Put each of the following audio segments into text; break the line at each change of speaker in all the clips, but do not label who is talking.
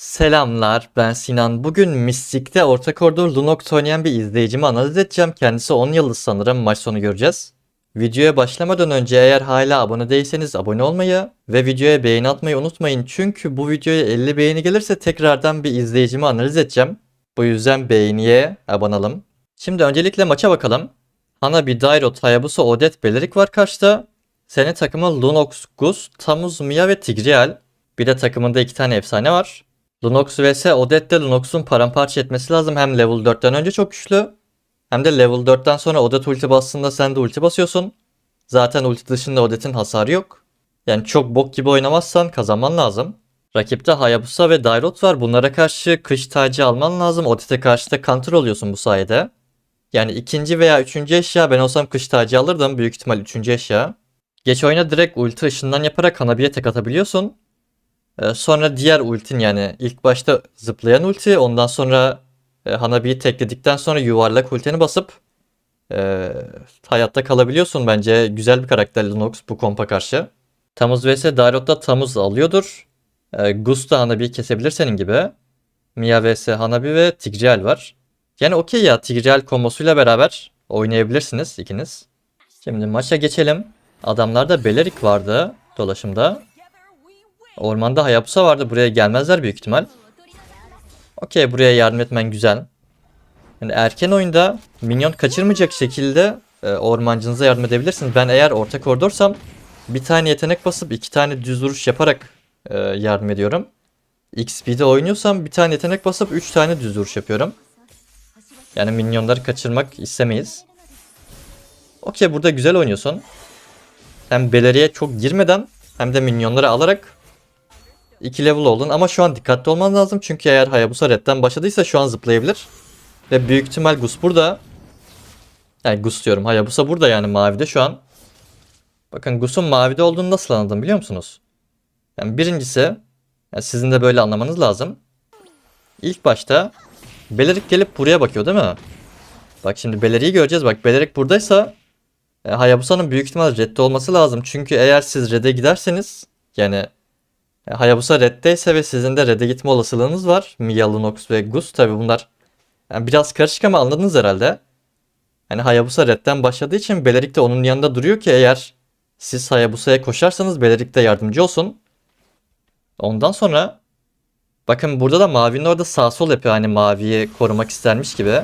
Selamlar, ben Sinan. Bugün Mystic'te orta koridor Lunox oynayan bir izleyicimi analiz edeceğim. Kendisi 10 yıldız sanırım. Maç sonu göreceğiz. Videoya başlamadan önce eğer hala abone değilseniz abone olmayı ve videoya beğeni atmayı unutmayın. Çünkü bu videoya 50 beğeni gelirse tekrardan bir izleyicimi analiz edeceğim. Bu yüzden beğeniye abone olalım. Şimdi öncelikle maça bakalım. Hanabi, Dairot, Hayabusa, Odet, Belirik var karşıda. Senin takımın Lunox, Gus, Tamuz, Mia ve Tigreal. Bir de takımında iki tane efsane var. Lunox vs Odette Lunox'un paramparça etmesi lazım. Hem level 4'ten önce çok güçlü. Hem de level 4'ten sonra Odette ulti bastığında sen de ulti basıyorsun. Zaten ulti dışında Odette'in hasarı yok. Yani çok bok gibi oynamazsan kazanman lazım. Rakipte Hayabusa ve Dairot var. Bunlara karşı kış tacı alman lazım. Odette'e karşı da counter oluyorsun bu sayede. Yani ikinci veya üçüncü eşya ben olsam kış tacı alırdım. Büyük ihtimal üçüncü eşya. Geç oyuna direkt ulti ışından yaparak Hanabi'ye tek atabiliyorsun. Ee, Sonra diğer ultin yani ilk başta zıplayan ulti ondan sonra e, Hanabi'yi tekledikten sonra yuvarlak ultini basıp e, hayatta kalabiliyorsun bence. Güzel bir karakter Lunox bu kompa karşı. Tamuz vs Dairot'ta Tamuz alıyordur. E, Gus da Hanabi'yi kesebilir senin gibi. Mia vs Hanabi ve Tigreal var. Yani okey ya Tigreal kombosuyla beraber oynayabilirsiniz ikiniz. Şimdi maça geçelim. Adamlarda Belerik vardı dolaşımda. Ormanda Hayabusa vardı. Buraya gelmezler büyük ihtimal. Okey buraya yardım etmen güzel. Yani erken oyunda minyon kaçırmayacak şekilde e, ormancınıza yardım edebilirsiniz. Ben eğer orta koridorsam bir tane yetenek basıp iki tane düz vuruş yaparak e, yardım ediyorum. XP'de oynuyorsam bir tane yetenek basıp üç tane düz vuruş yapıyorum. Yani minyonları kaçırmak istemeyiz. Okey burada güzel oynuyorsun. Hem Beleri'ye çok girmeden hem de minyonları alarak 2 level oldun ama şu an dikkatli olman lazım çünkü eğer Hayabusa redden başladıysa şu an zıplayabilir. Ve büyük ihtimal Gus burada. Yani Gus diyorum Hayabusa burada yani mavide şu an. Bakın Gus'un mavide olduğunu nasıl anladım biliyor musunuz? Yani birincisi yani sizin de böyle anlamanız lazım. İlk başta Belerik gelip buraya bakıyor değil mi? Bak şimdi Belerik'i göreceğiz. Bak Belerik buradaysa e, Hayabusa'nın büyük ihtimal redde olması lazım. Çünkü eğer siz red'e giderseniz yani Hayabusa reddeyse ve sizin de red'e gitme olasılığınız var. Mia, Lunox ve Gus tabi bunlar yani biraz karışık ama anladınız herhalde. Hani Hayabusa redden başladığı için Belerik de onun yanında duruyor ki eğer siz Hayabusa'ya koşarsanız Belerik de yardımcı olsun. Ondan sonra bakın burada da Mavi'nin orada sağ sol yapıyor hani Mavi'yi korumak istermiş gibi.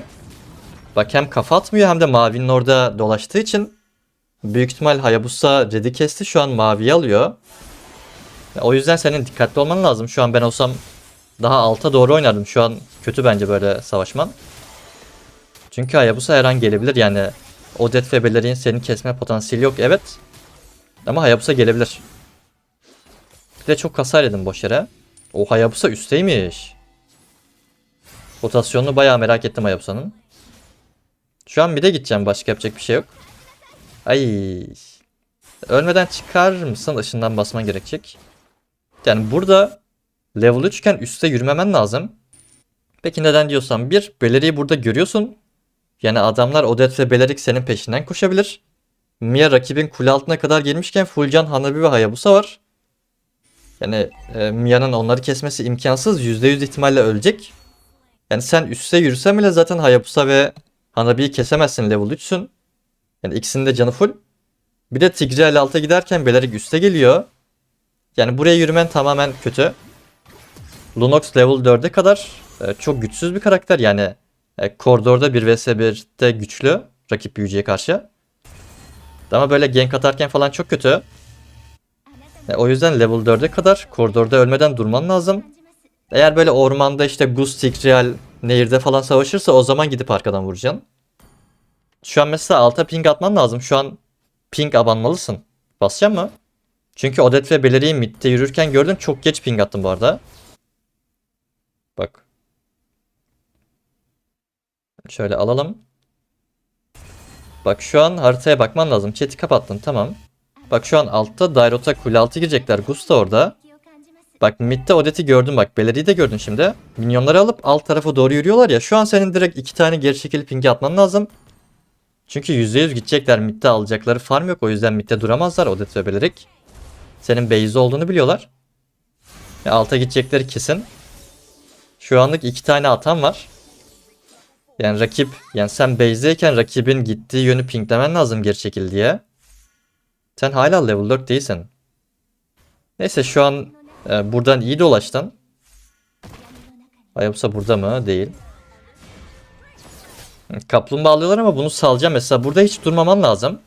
Bak hem kafa atmıyor hem de Mavi'nin orada dolaştığı için büyük ihtimal Hayabusa red'i kesti şu an Mavi'yi alıyor. O yüzden senin dikkatli olman lazım. Şu an ben olsam daha alta doğru oynardım. Şu an kötü bence böyle savaşman. Çünkü Hayabusa her an gelebilir yani. Odet ve Beleri'nin senin kesme potansiyeli yok evet. Ama Hayabusa gelebilir. Bir de çok hasar yedim boş yere. O Hayabusa üstteymiş. Rotasyonunu bayağı merak ettim Hayabusa'nın. Şu an bir de gideceğim. Başka yapacak bir şey yok. Ay. Ölmeden çıkar mısın? Işından basman gerekecek. Yani burada level 3 iken üste yürümemen lazım. Peki neden diyorsan bir Beleri'yi burada görüyorsun. Yani adamlar Odet ve Belerik senin peşinden koşabilir. Mia rakibin kule altına kadar gelmişken Fulcan, Hanabi ve Hayabusa var. Yani e, Mia'nın onları kesmesi imkansız. %100 ihtimalle ölecek. Yani sen üste yürüsen bile zaten Hayabusa ve Hanabi'yi kesemezsin level 3'sün. Yani ikisinin de canı full. Bir de Tigreal alta giderken Belerik üste geliyor. Yani buraya yürümen tamamen kötü. Lunox level 4'e kadar e, çok güçsüz bir karakter. Yani e, koridorda 1 vs 1'de güçlü rakip büyücüye karşı. Ama böyle gank atarken falan çok kötü. E, o yüzden level 4'e kadar koridorda ölmeden durman lazım. Eğer böyle ormanda işte Gus, Tigreal, nehirde falan savaşırsa o zaman gidip arkadan vuracaksın. Şu an mesela alta ping atman lazım. Şu an ping abanmalısın. Basacağım mı? Çünkü Odet ve Beleri'yi midde yürürken gördüm. Çok geç ping attım bu arada. Bak. Şöyle alalım. Bak şu an haritaya bakman lazım. Chat'i kapattın tamam. Bak şu an altta Dairot'a kule altı girecekler. Gus da orada. Bak midde Odet'i gördüm bak. Beleri'yi de gördün şimdi. Minyonları alıp alt tarafa doğru yürüyorlar ya. Şu an senin direkt iki tane geri çekilip ping'i atman lazım. Çünkü %100 gidecekler. Midde alacakları farm yok. O yüzden midde duramazlar Odet ve Belerik. Senin base olduğunu biliyorlar. Ya alta gidecekleri kesin. Şu anlık iki tane atan var. Yani rakip yani sen base'deyken rakibin gittiği yönü pinglemen lazım geri çekil diye. Sen hala level 4 değilsin. Neyse şu an e, buradan iyi dolaştın. Hayabusa burada mı? Değil. Kaplumbağa alıyorlar ama bunu salacağım. Mesela burada hiç durmaman lazım.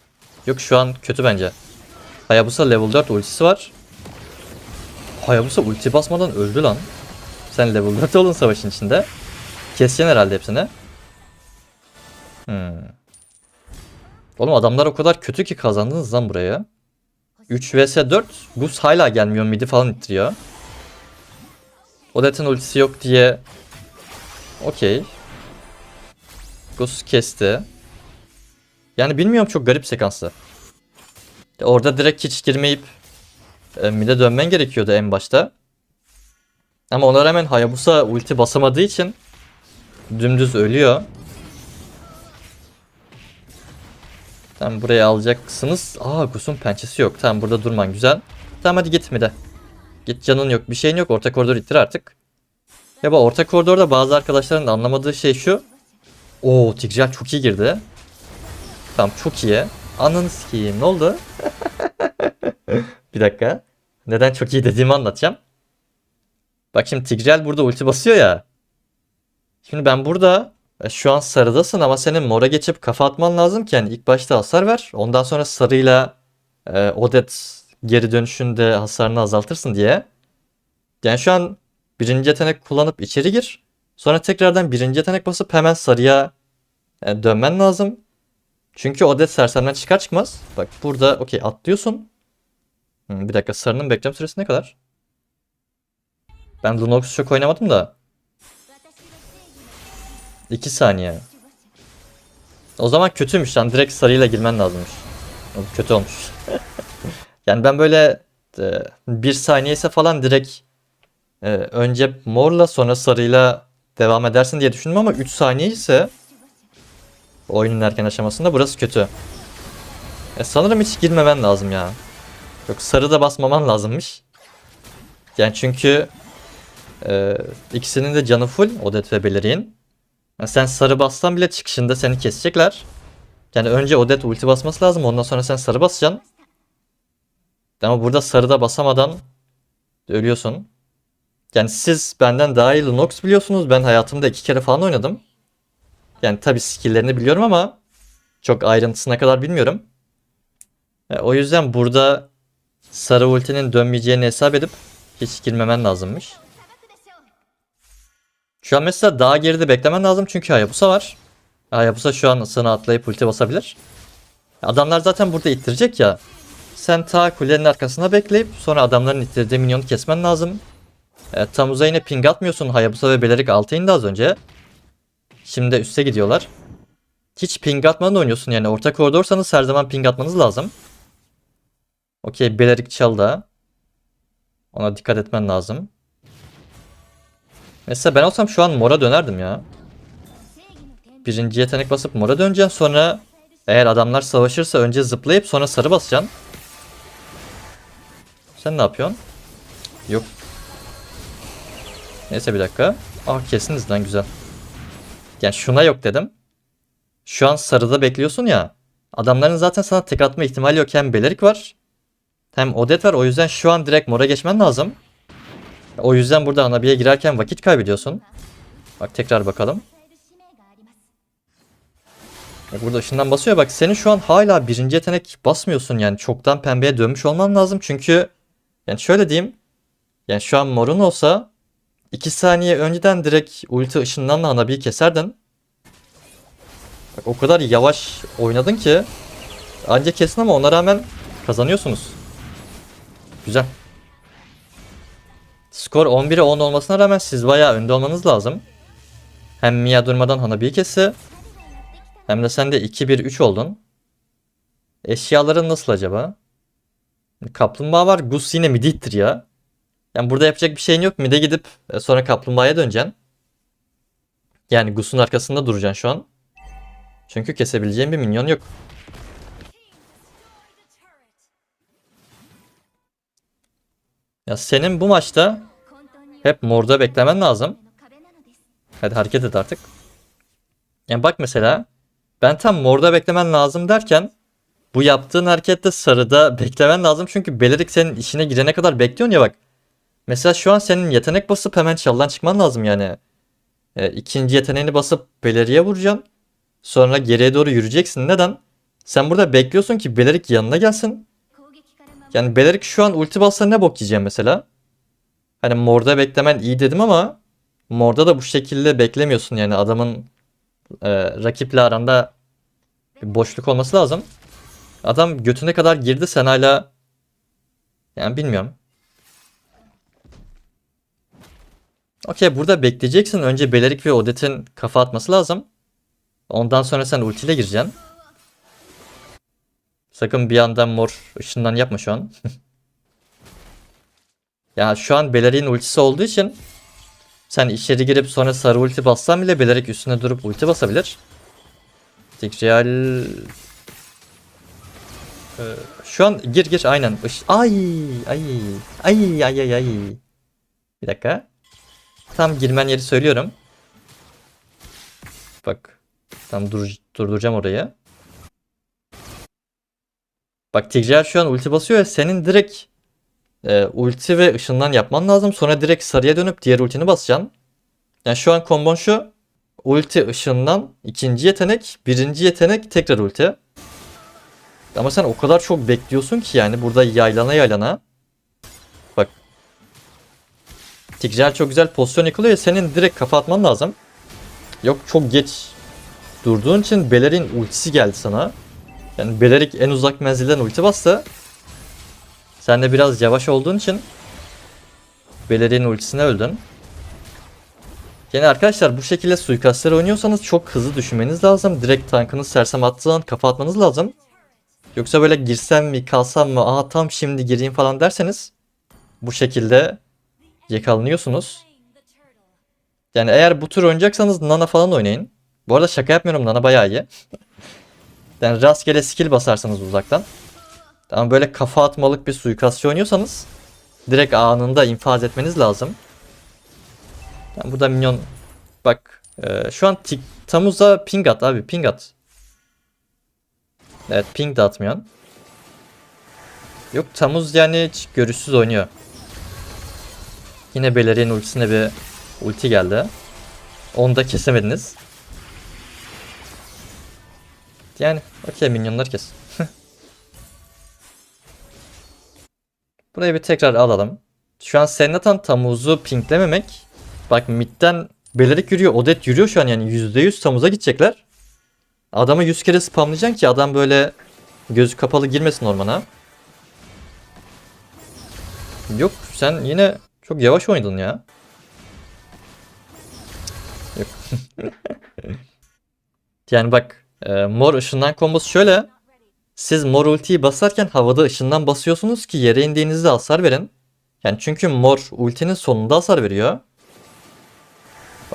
Yok şu an kötü bence. Hayabusa level 4 ultisi var. Hayabusa ulti basmadan öldü lan. Sen level 4 olun savaşın içinde. Keseceksin herhalde hepsini. Hmm. Oğlum adamlar o kadar kötü ki kazandınız lan buraya. 3 vs 4. Gus hala gelmiyor midi falan ittiriyor. Odette'in ultisi yok diye. Okey. Gus kesti. Yani bilmiyorum çok garip sekansı. Orada direkt hiç girmeyip e, mid'e dönmen gerekiyordu en başta. Ama ona rağmen Hayabusa ulti basamadığı için dümdüz ölüyor. Tamam buraya alacaksınız. Aa Gus'un pençesi yok. Tamam burada durman güzel. Tamam hadi git mid'e. Git canın yok bir şeyin yok. Orta koridor ittir artık. Ya bak orta koridorda bazı arkadaşların anlamadığı şey şu. Oo Tigreal çok iyi girdi. Tamam çok iyi. Ananı sikeyim ne oldu? bir dakika. Neden çok iyi dediğimi anlatacağım. Bak şimdi Tigreal burada ulti basıyor ya. Şimdi ben burada e, şu an sarıdasın ama senin mora geçip kafa atman lazım ki yani ilk başta hasar ver. Ondan sonra sarıyla e, Odet geri dönüşünde hasarını azaltırsın diye. Yani şu an birinci yetenek kullanıp içeri gir. Sonra tekrardan birinci yetenek basıp hemen sarıya e, dönmen lazım. Çünkü Odet sersemden çıkar çıkmaz. Bak burada okey atlıyorsun. Hmm, bir dakika sarının bekleme süresi ne kadar? Ben Lunox çok oynamadım da. 2 saniye. O zaman kötüymüş lan. Direkt sarıyla girmen lazımmış. O kötü olmuş. yani ben böyle e, bir saniye ise falan direkt e, önce morla sonra sarıyla devam edersin diye düşündüm ama 3 saniye ise oyunun erken aşamasında burası kötü. E, sanırım hiç girmemen lazım ya. Yok sarı da basmaman lazımmış. Yani çünkü e, ikisinin de canı full Odet ve Beleriğin. Yani sen sarı bassan bile çıkışında seni kesecekler. Yani önce Odet ulti basması lazım ondan sonra sen sarı basacaksın. Ama burada sarıda basamadan ölüyorsun. Yani siz benden daha iyi Lunox biliyorsunuz. Ben hayatımda iki kere falan oynadım. Yani tabi skill'lerini biliyorum ama çok ayrıntısına kadar bilmiyorum. E, o yüzden burada sarı ultinin dönmeyeceğini hesap edip hiç girmemen lazımmış. Şu an mesela daha geride beklemen lazım çünkü Hayabusa var. Hayabusa şu an sana atlayıp ulti basabilir. Adamlar zaten burada ittirecek ya. Sen ta kulenin arkasına bekleyip sonra adamların ittirdiği minyonu kesmen lazım. E, tam uzayına ping atmıyorsun. Hayabusa ve Belerik altı indi az önce. Şimdi de üste gidiyorlar. Hiç ping atmadan oynuyorsun yani. Orta koridorsanız her zaman ping atmanız lazım. Okey Belerik çaldı. Ona dikkat etmen lazım. Mesela ben olsam şu an mora dönerdim ya. Birinci yetenek basıp mora döneceksin sonra eğer adamlar savaşırsa önce zıplayıp sonra sarı basacaksın. Sen ne yapıyorsun? Yok. Neyse bir dakika. Ah kesiniz lan güzel. Yani şuna yok dedim. Şu an sarıda bekliyorsun ya. Adamların zaten sana tek atma ihtimali yok. Hem Belerik var. Hem Odet var. O yüzden şu an direkt mora geçmen lazım. O yüzden burada Anabi'ye girerken vakit kaybediyorsun. Bak tekrar bakalım. Bak burada ışından basıyor. Bak senin şu an hala birinci yetenek basmıyorsun yani. Çoktan pembeye dönmüş olman lazım. Çünkü yani şöyle diyeyim. Yani şu an morun olsa 2 saniye önceden direkt ulti ışınlanla Anabi'yi keserdin. Bak o kadar yavaş oynadın ki ancak kesin ama ona rağmen kazanıyorsunuz. Güzel. Skor 11'e 10 olmasına rağmen siz bayağı önde olmanız lazım. Hem Mia durmadan Hanabi'yi kesti. Hem de sen de 2-1-3 oldun. Eşyaların nasıl acaba? Kaplumbağa var. Gus yine midi ittir ya. Yani burada yapacak bir şeyin yok. Mide gidip e, sonra kaplumbağaya döneceksin. Yani Gus'un arkasında duracaksın şu an. Çünkü kesebileceğin bir minyon yok. Ya senin bu maçta hep morda beklemen lazım. Hadi hareket et artık. Yani bak mesela ben tam morda beklemen lazım derken bu yaptığın harekette sarıda beklemen lazım. Çünkü Belirik senin işine girene kadar bekliyorsun ya bak. Mesela şu an senin yetenek basıp hemen çaldan çıkman lazım yani. E, ikinci yeteneğini basıp Beleri'ye vuracaksın. Sonra geriye doğru yürüyeceksin. Neden? Sen burada bekliyorsun ki Belirik yanına gelsin. Yani Belirik şu an ulti bassa ne bok yiyeceğim mesela? Hani morda beklemen iyi dedim ama morda da bu şekilde beklemiyorsun yani adamın e, rakiple aranda bir boşluk olması lazım. Adam götüne kadar girdi sen hala yani bilmiyorum. Okey burada bekleyeceksin. Önce Belerik ve Odette'in kafa atması lazım. Ondan sonra sen ultiyle gireceksin. Sakın bir yandan mor ışından yapma şu an. ya şu an Belerik'in ultisi olduğu için sen içeri girip sonra sarı ulti bassan bile Belerik üstüne durup ulti basabilir. Tigreal Ee, şu an gir gir aynen. Ay ay ay ay ay ay. Bir dakika. Tam girmen yeri söylüyorum. Bak. Tam dur durduracağım orayı. Bak Tigreal şu an ulti basıyor ya senin direkt e, ulti ve ışından yapman lazım. Sonra direkt sarıya dönüp diğer ultini basacaksın. Yani şu an kombon şu. Ulti ışından ikinci yetenek, birinci yetenek tekrar ulti. Ama sen o kadar çok bekliyorsun ki yani burada yaylana yaylana. Tigreal çok güzel pozisyon yakalıyor ya senin direkt kafa atman lazım. Yok çok geç durduğun için Belerik'in ultisi geldi sana. Yani Belerik en uzak menzilden ulti bastı. Sen de biraz yavaş olduğun için Belerik'in ultisine öldün. Yani arkadaşlar bu şekilde suikastlar oynuyorsanız çok hızlı düşünmeniz lazım. Direkt tankınız sersem attığı kafa atmanız lazım. Yoksa böyle girsem mi kalsam mı aha tam şimdi gireyim falan derseniz bu şekilde yakalanıyorsunuz. Yani eğer bu tür oynayacaksanız Nana falan oynayın. Bu arada şaka yapmıyorum Nana bayağı iyi. yani rastgele skill basarsanız uzaktan. Ama böyle kafa atmalık bir suikastçı oynuyorsanız direkt anında infaz etmeniz lazım. Yani bu da minyon bak e, şu an Tik Tamuz'a ping at abi ping at. Evet ping de atmıyorsun. Yok Tamuz yani hiç görüşsüz oynuyor. Yine Beleri'nin ultisine bir ulti geldi. Onu da kesemediniz. Yani okey minyonları kes. Burayı bir tekrar alalım. Şu an Senatan Tamuz'u pinglememek. Bak midden Belerik yürüyor, Odet yürüyor şu an yani %100 Tamuz'a gidecekler. Adamı 100 kere spamlayacaksın ki adam böyle gözü kapalı girmesin ormana. Yok sen yine çok yavaş oynadın ya. Yani bak e, mor ışından kombosu şöyle. Siz mor ultiyi basarken havada ışından basıyorsunuz ki yere indiğinizde hasar verin. Yani çünkü mor ultinin sonunda hasar veriyor.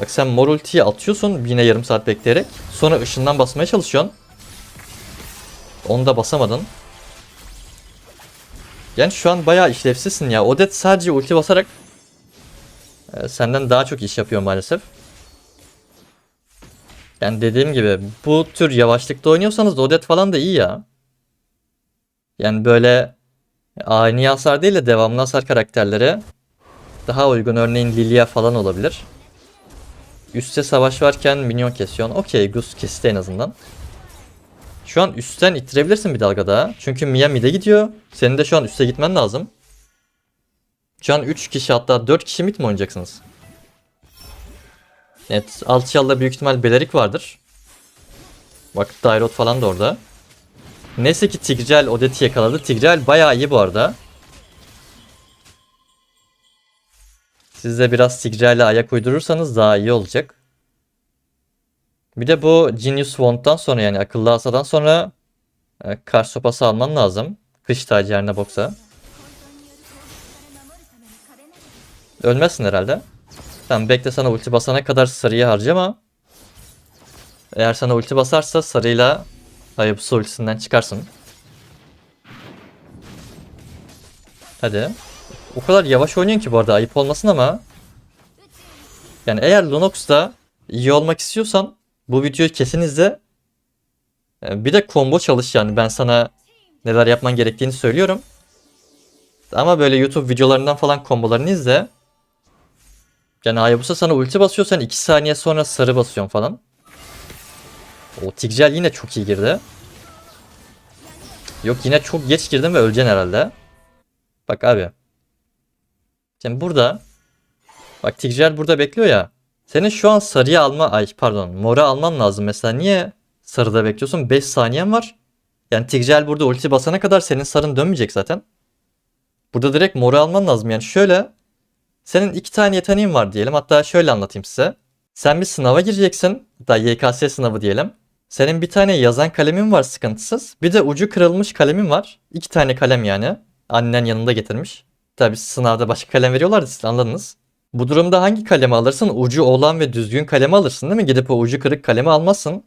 Bak sen mor ultiyi atıyorsun yine yarım saat bekleyerek. Sonra ışından basmaya çalışıyorsun. Onu da basamadın. Yani şu an bayağı işlevsizsin ya. Odet sadece ulti basarak senden daha çok iş yapıyor maalesef. Yani dediğim gibi bu tür yavaşlıkta oynuyorsanız Odet falan da iyi ya. Yani böyle ani hasar değil de devamlı hasar karakterlere daha uygun örneğin Lilia falan olabilir. Üste savaş varken minyon kesiyorsun. Okey Gus kesti en azından. Şu an üstten ittirebilirsin bir dalga daha. Çünkü Mia mid'e gidiyor. Senin de şu an üste gitmen lazım. Şu an 3 kişi hatta 4 kişi mid mi oynayacaksınız? Evet Alçal'da büyük ihtimal Belerik vardır. Bak Dairot falan da orada. Neyse ki Tigreal Odet'i yakaladı. Tigreal bayağı iyi bu arada. Siz de biraz Tigreal'e ayak uydurursanız daha iyi olacak. Bir de bu Genius Wand'dan sonra yani akıllı asadan sonra e, kar sopası alman lazım. Kış tacı yerine boksa. Ölmezsin herhalde. Tamam bekle sana ulti basana kadar sarıyı harcama. Eğer sana ulti basarsa sarıyla Hayabusa ultisinden çıkarsın. Hadi. O kadar yavaş oynuyorsun ki bu arada ayıp olmasın ama. Yani eğer Lunox da iyi olmak istiyorsan bu videoyu kesin izle. E, Bir de combo çalış yani ben sana neler yapman gerektiğini söylüyorum. Ama böyle YouTube videolarından falan kombolarını izle. Yani Hayabusa sana ulti basıyor sen 2 saniye sonra sarı basıyorsun falan. O Tigreal yine çok iyi girdi. Yok yine çok geç girdim ve öleceksin herhalde. Bak abi. Şimdi burada Bak Tigreal burada bekliyor ya. Senin şu an sarıya alma ay pardon mora alman lazım mesela. Niye sarıda bekliyorsun? 5 saniyen var. Yani Tigreal burada ulti basana kadar senin sarın dönmeyecek zaten. Burada direkt mora alman lazım. Yani şöyle senin iki tane yeteneğin var diyelim. Hatta şöyle anlatayım size. Sen bir sınava gireceksin. Hatta YKS sınavı diyelim. Senin bir tane yazan kalemin var sıkıntısız. Bir de ucu kırılmış kalemin var. İki tane kalem yani. Annen yanında getirmiş. Tabi sınavda başka kalem veriyorlardı siz anladınız. Bu durumda hangi kalemi alırsın? Ucu olan ve düzgün kalemi alırsın değil mi? Gidip o ucu kırık kalemi almazsın.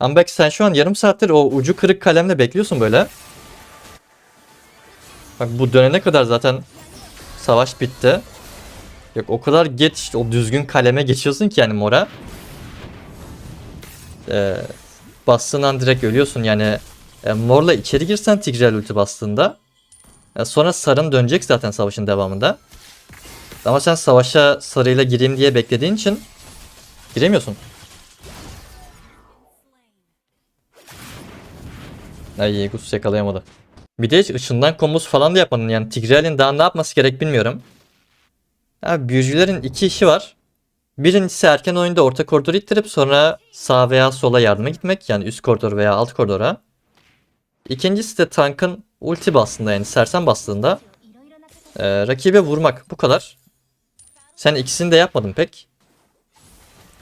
Ama belki sen şu an yarım saattir o ucu kırık kalemle bekliyorsun böyle. Bak bu dönene kadar zaten savaş bitti. Yok o kadar geç işte o düzgün kaleme geçiyorsun ki yani mora. Ee, bastığın direkt ölüyorsun yani. E, morla içeri girsen Tigreal ulti bastığında. e, sonra sarın dönecek zaten savaşın devamında. Ama sen savaşa sarıyla gireyim diye beklediğin için giremiyorsun. Ay Gus yakalayamadı. Bir de hiç ışından kombosu falan da yapmadın. Yani Tigreal'in daha ne yapması gerek bilmiyorum. Abi büyücülerin iki işi var. Birincisi erken oyunda orta koridoru ittirip sonra sağ veya sola yardıma gitmek. Yani üst koridor veya alt koridora. İkincisi de tankın ulti bastığında yani sersen bastığında e, rakibe vurmak. Bu kadar. Sen ikisini de yapmadın pek.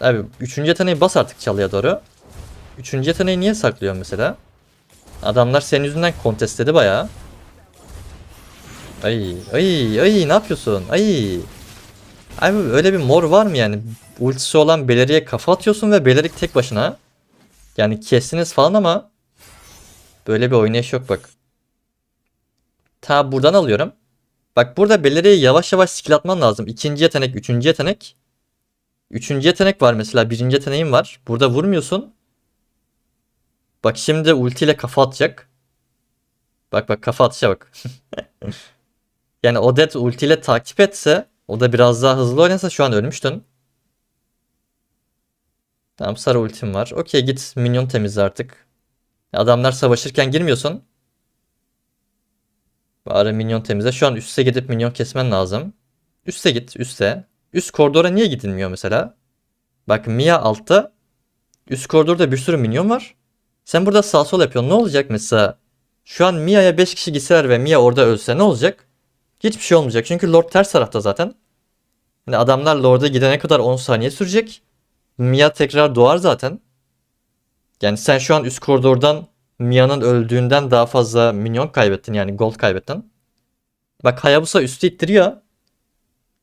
Abi üçüncü yeteneği bas artık çalıya doğru. Üçüncü yeteneği niye saklıyorsun mesela? Adamlar senin yüzünden kontestledi bayağı. Ay ay ay ne yapıyorsun? Ay. Abi öyle bir mor var mı yani? Ultisi olan Beleri'ye kafa atıyorsun ve Belerik tek başına. Yani kestiniz falan ama böyle bir oynayış yok bak. Ta buradan alıyorum. Bak burada Beleri'ye yavaş yavaş skill atman lazım. İkinci yetenek, üçüncü yetenek. Üçüncü yetenek var mesela. Birinci yeteneğin var. Burada vurmuyorsun. Bak şimdi ultiyle kafa atacak. Bak bak kafa atışa bak. yani Odet ultiyle takip etse o da biraz daha hızlı oynasa şu an ölmüştün. Tamam sarı ultim var. Okey git minyon temizle artık. Adamlar savaşırken girmiyorsun. Bari minyon temizle. Şu an üste gidip minyon kesmen lazım. Üste git üste. Üst koridora niye gidilmiyor mesela? Bak Mia altta. Üst koridorda bir sürü minyon var. Sen burada sağ sol yapıyorsun. Ne olacak mesela? Şu an Mia'ya 5 kişi gitseler ve Mia orada ölse ne olacak? Hiçbir şey olmayacak. Çünkü Lord ters tarafta zaten. Yani adamlar Lord'a gidene kadar 10 saniye sürecek. Mia tekrar doğar zaten. Yani sen şu an üst koridordan Mia'nın öldüğünden daha fazla minyon kaybettin yani gold kaybettin. Bak Hayabusa üstü ittiriyor.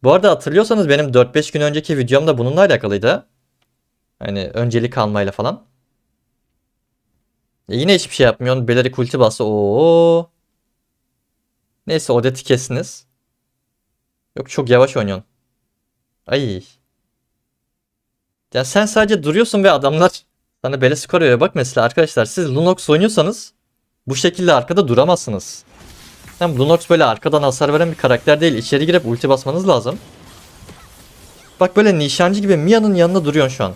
Bu arada hatırlıyorsanız benim 4-5 gün önceki videom da bununla alakalıydı. Hani öncelik almayla falan. E yine hiçbir şey yapmıyorsun. Beleri kulti bastı. Oo. Neyse Odet'i kestiniz. Yok çok yavaş oynuyorsun. Ay. Ya sen sadece duruyorsun ve adamlar sana bele skor veriyor. Bak mesela arkadaşlar siz Lunox oynuyorsanız bu şekilde arkada duramazsınız. Hem Lunox böyle arkadan hasar veren bir karakter değil. İçeri girip ulti basmanız lazım. Bak böyle nişancı gibi Mia'nın yanında duruyorsun şu an.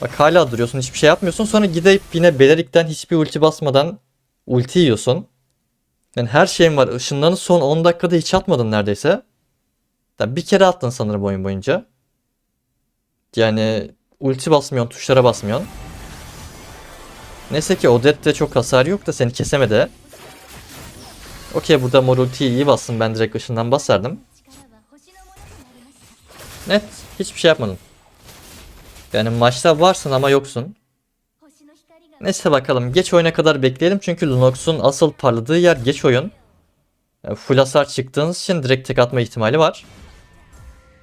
Bak hala duruyorsun hiçbir şey yapmıyorsun. Sonra gidip yine Belerik'ten hiçbir ulti basmadan ulti yiyorsun. Yani her şeyin var. Işınlarını son 10 dakikada hiç atmadın neredeyse. Ya bir kere attın sanırım oyun boyunca. Yani ulti basmıyorsun, tuşlara basmıyorsun. Neyse ki Odette çok hasar yok da seni kesemedi. Okey burada mor ultiyi iyi bassın. Ben direkt ışından basardım. Net. Hiçbir şey yapmadın. Yani maçta varsın ama yoksun. Neyse bakalım. Geç oyuna kadar bekleyelim. Çünkü Lunox'un asıl parladığı yer geç oyun. Full hasar çıktığınız için direkt tek atma ihtimali var.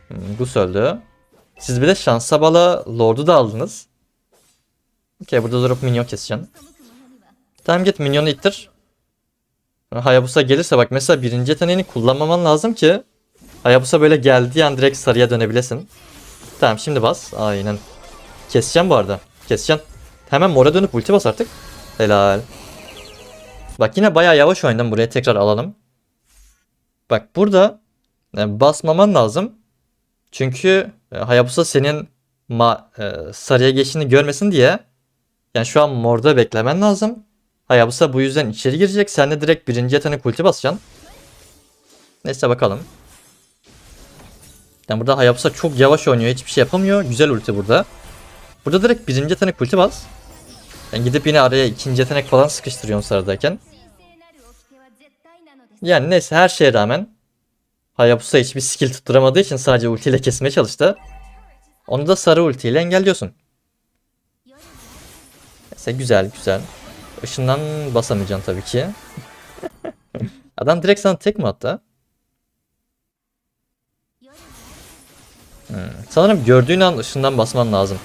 Hmm, Gus öldü. Siz bir de şansa bala Lord'u da aldınız. Okey burada durup minyon keseceksin. Tamam git minyonu ittir. Hayabusa gelirse bak mesela birinci yeteneğini kullanmaman lazım ki Hayabusa böyle geldiği an direkt sarıya dönebilesin. Tamam şimdi bas. Aynen. Keseceğim bu arada. Keseceğim. Hemen mora dönüp ulti bas artık. Helal. Bak yine bayağı yavaş oynadım. Buraya tekrar alalım. Bak burada e, basmaman lazım. Çünkü e, Hayabusa senin ma e, sarıya geçtiğini görmesin diye yani şu an morda beklemen lazım. Hayabusa bu yüzden içeri girecek. Sen de direkt birinci yetenek ulti basacaksın. Neyse bakalım. Yani burada Hayabusa çok yavaş oynuyor. Hiçbir şey yapamıyor. Güzel ulti burada. Burada direkt birinci yetenek ulti bas. Yani gidip yine araya ikinci yetenek falan sıkıştırıyorsun
sıradayken.
Yani neyse her şeye rağmen Hayabusa hiçbir skill tutturamadığı için sadece ultiyle kesmeye çalıştı. Onu da sarı ultiyle engelliyorsun. Neyse güzel güzel. Işından basamayacaksın tabii ki. Adam direkt sana tek mi attı? Hmm. Sanırım gördüğün an ışından basman lazım.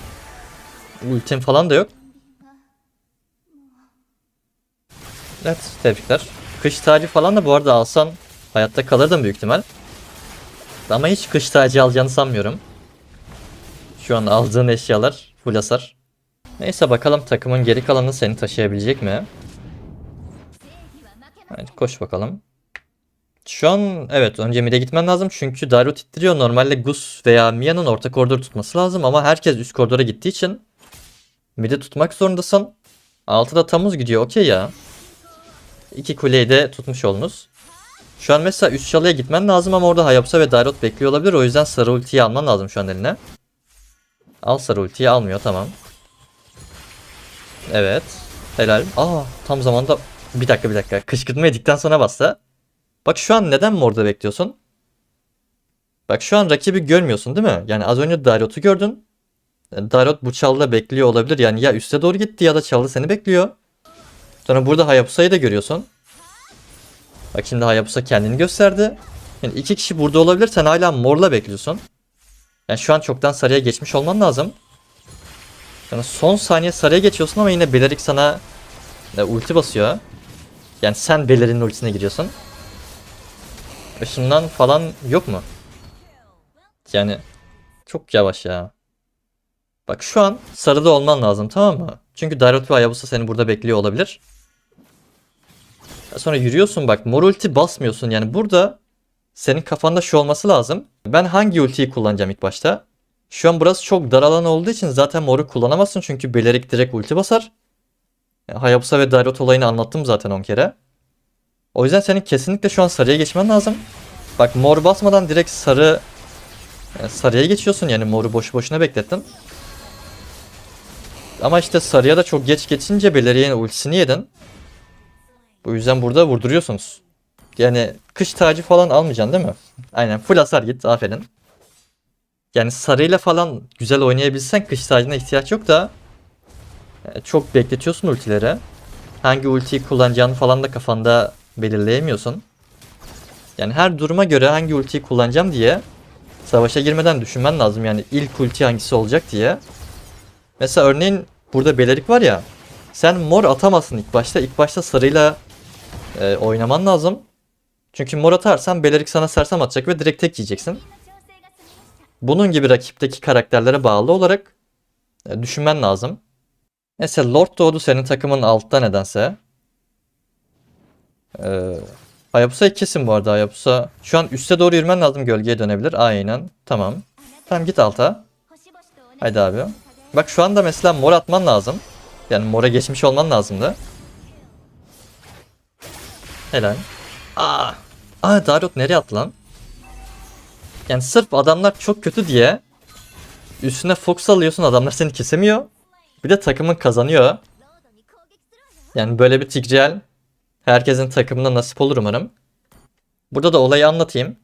Ultim falan da yok. Evet tebrikler. Kış tacı falan da bu arada alsan hayatta kalırdın büyük ihtimal. Ama hiç kış tacı alacağını sanmıyorum. Şu an aldığın eşyalar full hasar. Neyse bakalım takımın geri kalanı seni taşıyabilecek mi? Hadi koş bakalım. Şu an evet önce mid'e gitmen lazım çünkü Dario titriyor. Normalde Gus veya Mia'nın orta koridoru tutması lazım ama herkes üst koridora gittiği için mid'e tutmak zorundasın. Altıda Tamuz gidiyor okey ya. İki kuleyi de tutmuş oldunuz. Şu an mesela üst çalıya gitmen lazım ama orada Hayabusa ve Dairot bekliyor olabilir. O yüzden sarı ultiyi alman lazım şu an eline. Al sarı ultiyi almıyor tamam. Evet. Helal. Aa tam zamanda bir dakika bir dakika. Kışkırtma yedikten sonra bassa. Bak şu an neden morda bekliyorsun? Bak şu an rakibi görmüyorsun değil mi? Yani az önce Dairot'u gördün. Dairot bu çalıda bekliyor olabilir. Yani ya üste doğru gitti ya da çalı seni bekliyor. Sonra burada Hayabusa'yı da görüyorsun. Bak şimdi Hayabusa kendini gösterdi. Yani iki kişi burada olabilir. Sen hala morla bekliyorsun. Yani şu an çoktan sarıya geçmiş olman lazım. Yani son saniye sarıya geçiyorsun ama yine Belerik sana e, ulti basıyor. Yani sen Belerik'in ultisine giriyorsun. Işından falan yok mu? Yani çok yavaş ya. Bak şu an sarıda olman lazım tamam mı? Çünkü Dairot ve Hayabusa seni burada bekliyor olabilir. Sonra yürüyorsun bak mor ulti basmıyorsun yani burada senin kafanda şu olması lazım. Ben hangi ultiyi kullanacağım ilk başta? Şu an burası çok dar alan olduğu için zaten moru kullanamazsın çünkü Belerik direkt ulti basar. Hayabusa ve Dairot olayını anlattım zaten 10 kere. O yüzden senin kesinlikle şu an sarıya geçmen lazım. Bak mor basmadan direkt sarı yani sarıya geçiyorsun yani moru boşu boşuna beklettin. Ama işte sarıya da çok geç geçince Belerik'in ultisini yedin. Bu yüzden burada vurduruyorsunuz. Yani kış tacı falan almayacaksın değil mi? Aynen full hasar git aferin. Yani sarıyla falan güzel oynayabilsen kış tacına ihtiyaç yok da e, çok bekletiyorsun ultileri. Hangi ultiyi kullanacağını falan da kafanda belirleyemiyorsun. Yani her duruma göre hangi ultiyi kullanacağım diye savaşa girmeden düşünmen lazım. Yani ilk ulti hangisi olacak diye. Mesela örneğin burada Belerik var ya. Sen mor atamazsın ilk başta. İlk başta sarıyla e, oynaman lazım. Çünkü mor atarsan Belerik sana sersem atacak ve direkt tek yiyeceksin. Bunun gibi rakipteki karakterlere bağlı olarak e, düşünmen lazım. Mesela Lord doğdu senin takımın altta nedense. Ee, Hayabusa kesin bu arada Hayabusa. Şu an üste doğru yürümen lazım gölgeye dönebilir. Aynen. Tamam. Tamam git alta. Haydi abi. Bak şu anda mesela mor atman lazım. Yani mora geçmiş olman lazımdı. Helal. Aa. Aa Darut nereye attı lan? Yani sırf adamlar çok kötü diye üstüne fox alıyorsun adamlar seni kesemiyor. Bir de takımın kazanıyor. Yani böyle bir Tigreal herkesin takımına nasip olur umarım. Burada da olayı anlatayım.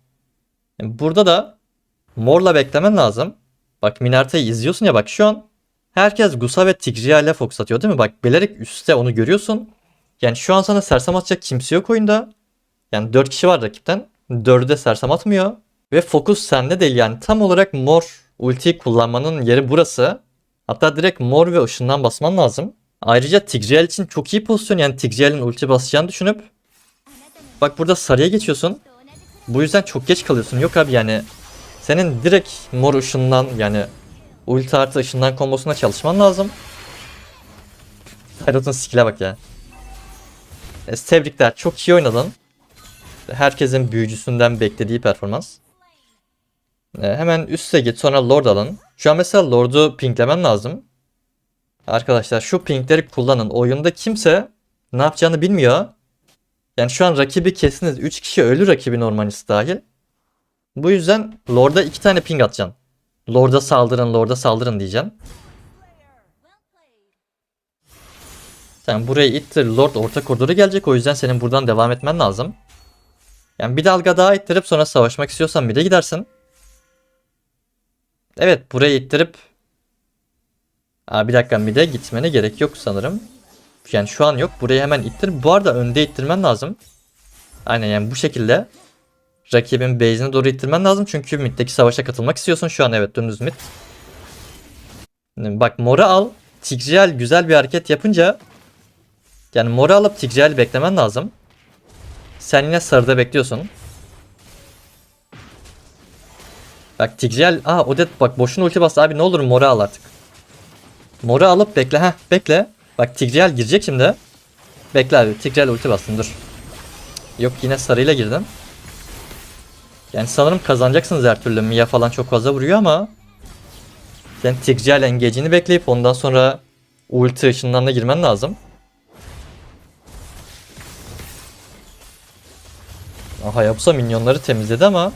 Yani burada da morla beklemen lazım. Bak Minarta'yı izliyorsun ya bak şu an herkes Gusa ve Tigreal'e fox atıyor değil mi? Bak Belerik üstte onu görüyorsun. Yani şu an sana sersem atacak kimse yok oyunda. Yani 4 kişi var rakipten. 4'ü de sersem atmıyor. Ve fokus sende değil yani tam olarak mor ulti kullanmanın yeri burası. Hatta direkt mor ve ışından basman lazım. Ayrıca Tigreal için çok iyi pozisyon yani Tigreal'in ulti basacağını düşünüp Bak burada sarıya geçiyorsun. Bu yüzden çok geç kalıyorsun. Yok abi yani senin direkt mor ışından yani ulti artı ışından kombosuna çalışman lazım. Tyrant'ın skill'e bak ya. E, tebrikler çok iyi oynadın. Herkesin büyücüsünden beklediği performans. E, hemen üste git sonra Lord alın. Şu an mesela Lord'u pinklemen lazım. Arkadaşlar şu pinkleri kullanın. Oyunda kimse ne yapacağını bilmiyor. Yani şu an rakibi kesiniz. 3 kişi ölü rakibi normalist dahil. Bu yüzden Lord'a 2 tane ping atacaksın. Lord'a saldırın, Lord'a saldırın diyeceksin. Sen buraya ittir. Lord orta koridora gelecek. O yüzden senin buradan devam etmen lazım. Yani bir dalga daha ittirip sonra savaşmak istiyorsan bir de gidersin. Evet buraya ittirip Aa, bir dakika bir de gitmene gerek yok sanırım. Yani şu an yok. Burayı hemen ittir. Bu arada önde ittirmen lazım. Aynen yani bu şekilde. Rakibin base'ine doğru ittirmen lazım. Çünkü middeki savaşa katılmak istiyorsun. Şu an evet dümdüz mid. Bak mora al. Tigreal güzel bir hareket yapınca yani mora alıp Tigreal'i beklemen lazım. Sen yine sarıda bekliyorsun. Bak Tigreal, aa Odet bak boşuna ulti bastı abi ne olur mora al artık. Mora alıp bekle ha bekle. Bak Tigreal girecek şimdi. Bekle abi Tigreal ulti bastın dur. Yok yine sarıyla girdin. Yani sanırım kazanacaksınız her türlü. Mia falan çok fazla vuruyor ama yani Tigreal engage'ini bekleyip ondan sonra ulti ışından da girmen lazım. Hayabusa minyonları temizledi ama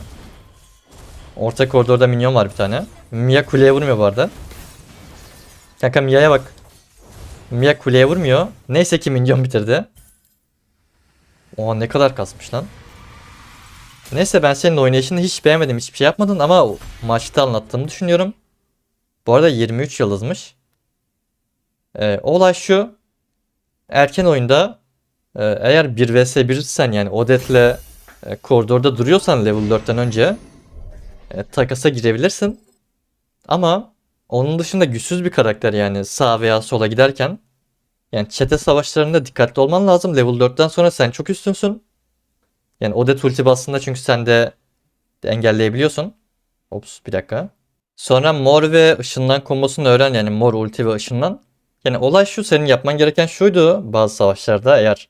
Orta koridorda minyon var bir tane. Mia kuleye vurmuyor bu arada. Kanka Mia'ya bak. Mia kuleye vurmuyor. Neyse ki minyon bitirdi. Oha ne kadar kasmış lan. Neyse ben senin oynayışını hiç beğenmedim. Hiçbir şey yapmadın ama maçta anlattığımı düşünüyorum. Bu arada 23 yıldızmış. Ee, olay şu. Erken oyunda e, eğer 1 vs 1 sen yani Odette'le e, koridorda duruyorsan level 4'ten önce e, takasa girebilirsin. Ama onun dışında güçsüz bir karakter yani sağ veya sola giderken. Yani çete savaşlarında dikkatli olman lazım. Level 4'ten sonra sen çok üstünsün. Yani Odet ulti bastığında çünkü sen de engelleyebiliyorsun. Ops bir dakika. Sonra mor ve ışından kombosunu öğren yani mor ulti ve ışından. Yani olay şu senin yapman gereken şuydu bazı savaşlarda eğer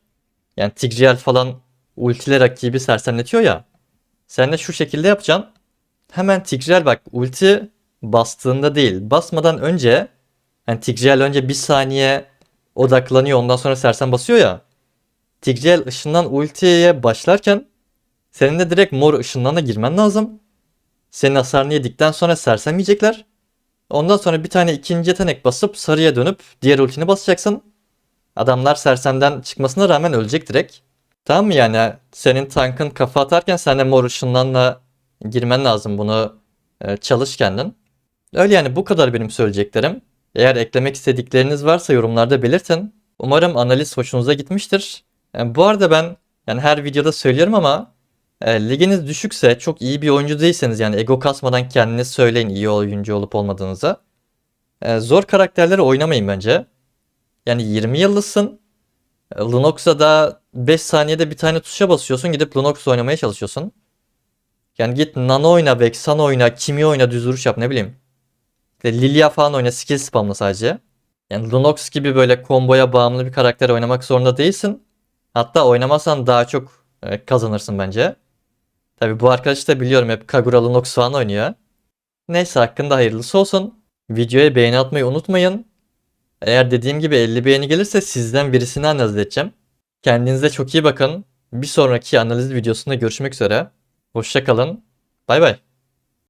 yani Tigreal falan ultiyle rakibi sersemletiyor ya. Sen de şu şekilde yapacaksın. Hemen Tigreal bak ulti bastığında değil basmadan önce yani Tigreal önce bir saniye odaklanıyor ondan sonra sersem basıyor ya. Tigreal ışından ultiye başlarken senin de direkt mor ışından da girmen lazım. Senin hasarını yedikten sonra sersem yiyecekler. Ondan sonra bir tane ikinci yetenek basıp sarıya dönüp diğer ultini basacaksın. Adamlar sersemden çıkmasına rağmen ölecek direkt. Tamam mı yani senin tankın kafa atarken sen de mor ışınlanla girmen lazım bunu e, çalış kendin. Öyle yani bu kadar benim söyleyeceklerim. Eğer eklemek istedikleriniz varsa yorumlarda belirtin. Umarım analiz hoşunuza gitmiştir. Yani bu arada ben yani her videoda söylüyorum ama e, liginiz düşükse çok iyi bir oyuncu değilseniz yani ego kasmadan kendiniz söyleyin iyi oyuncu olup olmadığınızı. E, zor karakterleri oynamayın bence. Yani 20 yıllısın. Lunox'a da 5 saniyede bir tane tuşa basıyorsun gidip Lunox oynamaya çalışıyorsun. Yani git Nano oyna, Vexan oyna, Kimi oyna, düz vuruş yap ne bileyim. İşte Lilia falan oyna, skill spamla sadece. Yani Lunox gibi böyle komboya bağımlı bir karakter oynamak zorunda değilsin. Hatta oynamasan daha çok e, kazanırsın bence. Tabi bu arkadaş da biliyorum hep Kagura Lunox falan oynuyor. Neyse hakkında hayırlısı olsun. Videoya beğeni atmayı unutmayın. Eğer dediğim gibi 50 beğeni gelirse sizden birisini analiz edeceğim. Kendinize çok iyi bakın. Bir sonraki analiz videosunda görüşmek üzere. Hoşçakalın. Bay bay.